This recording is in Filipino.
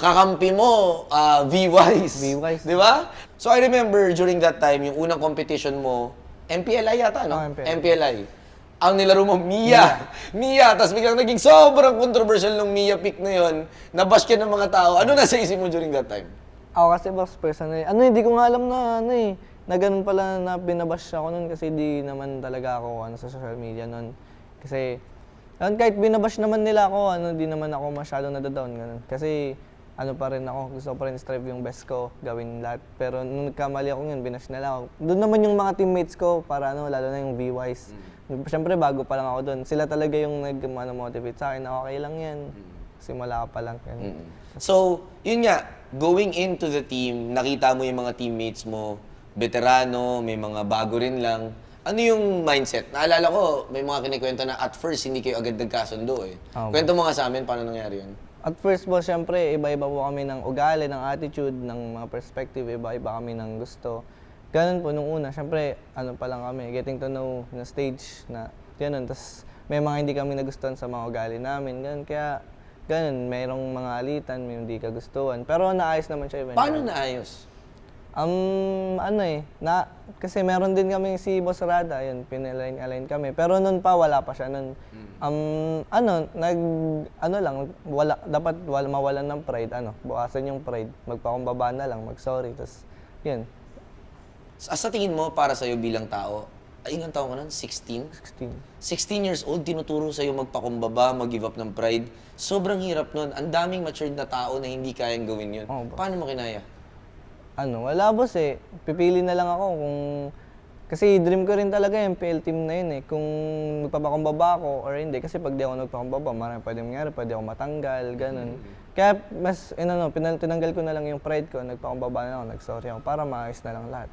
kakampi mo, ah, V-Wise. V-Wise. Di ba? So I remember during that time, yung unang competition mo, MPLI yata, no? Oh, MPLI. MPLI. Ang nilaro mo, Mia. Mia. Tapos biglang naging sobrang controversial nung Mia pick na yun. Nabash ka ng mga tao. Ano nasa isip mo during that time? Ako kasi boss, personally, ano hindi ko nga alam na ano eh, na ganun pala na binabash ako nun kasi di naman talaga ako ano, sa social media nun. Kasi, yun, kahit binabash naman nila ako, ano, di naman ako masyado nadadown, ganun. Kasi, ano pa rin ako, gusto ko pa rin strive yung best ko, gawin lahat. Pero nung nagkamali ako yun, binash na lang ako. Doon naman yung mga teammates ko, para ano, lalo na yung V-Wise. Siyempre, bago pa lang ako doon. Sila talaga yung nag-motivate sa akin okay lang yan. Simula ka pa lang. Ganun. So, yun nga, going into the team, nakita mo yung mga teammates mo, veterano, may mga bago rin lang. Ano yung mindset? Naalala ko, may mga kinikwento na at first hindi kayo agad nagkasundo eh. Oo. Kwento mo nga sa amin, paano nangyari yun? At first po, syempre, iba-iba po kami ng ugali, ng attitude, ng mga perspective, iba-iba kami ng gusto. Ganun po nung una, syempre, ano pa lang kami, getting to know na stage na ganun. Tapos may mga hindi kami nagustuhan sa mga ugali namin, ganun. Kaya, ganun, mayroong mga alitan, may hindi kagustuhan. Pero naayos naman siya eventually. Paano naayos? Um, ano eh, na, kasi meron din kami si Boss Rada, yun, pinalign-align kami. Pero noon pa, wala pa siya noon. Um, ano, nag, ano lang, wala, dapat wala, mawalan ng pride, ano, bukasan yung pride, magpakumbaba na lang, mag-sorry, tapos, yun, Sa, sa tingin mo, para sa'yo bilang tao, ay, ilang taon ka nun? 16? 16. 16 years old, tinuturo sa'yo magpakumbaba, mag-give up ng pride. Sobrang hirap nun. Ang daming matured na tao na hindi kayang gawin yun. Oo? Paano mo kinaya? Ano, wala boss eh, pipili na lang ako kung, kasi dream ko rin talaga yung PL team na yun eh, kung magpapakumbaba ako or hindi. Kasi pag di ako nagpakumbaba, marami pwede mangyari, pwede ako matanggal, ganun. Kaya mas, ano, pinal- tinanggal ko na lang yung pride ko, nagpakumbaba na ako, nag-sorry ako, para maayos na lang lahat.